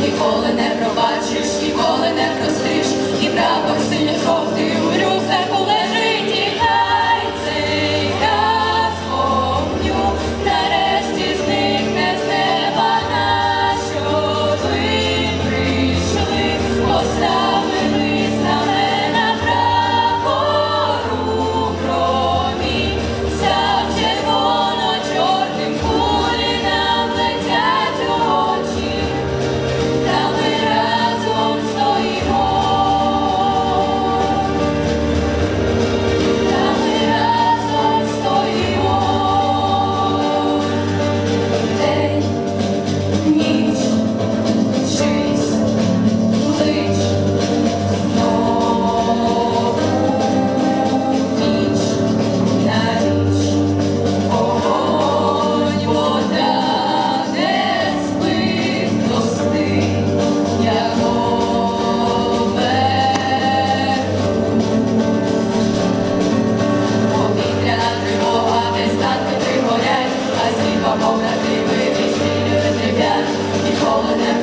Ніколи не пробачиш, ніколи не простиш, і прапор синьо жовтий Помов на ти висвілює тебе, ніколи не.